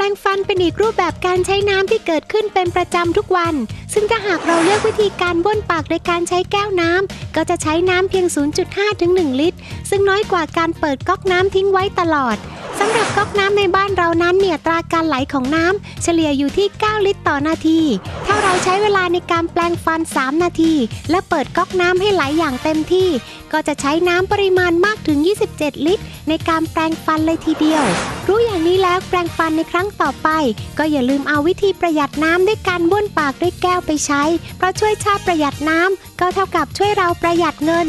ลงฟันเป็นอีกรูปแบบการใช้น้ำที่เกิดขึ้นเป็นประจำทุกวัน ซึ่งถ้าหากเราเลือกวิธีการบ้วนปากโดยการใช้แก้วน้ำก็จะใช้น้ำเพียง 0.5ถึง1ลิตร ซึ่งน้อยกว่าการเปิดก๊อกน้ำทิ้งไว้ตลอดสำหรับก๊อกน้ำในบ้านเรานั้น ตราการไหลของน้ำเฉลี่ยอยู่ที่ 9 ลิตรต่อนาที ถ้าเราใช้เวลาในการแปลงฟัน 3 นาที และเปิดก๊อกน้ำให้ไหลอย่างเต็มที่ ก็จะใช้น้ำปริมาณมากถึง 27 ลิตร ในการแปลงฟันเลยทีเดียว รู้อย่างนี้แล้วแปลงฟันในครั้งต่อไป ก็อย่าลืมเอาวิธีประหยัดน้ำด้วยการบ้วนปากด้วยแก้วไปใช้ เพราะช่วยชาติประหยัดน้ำก็เท่ากับช่วยเราประหยัดเงิน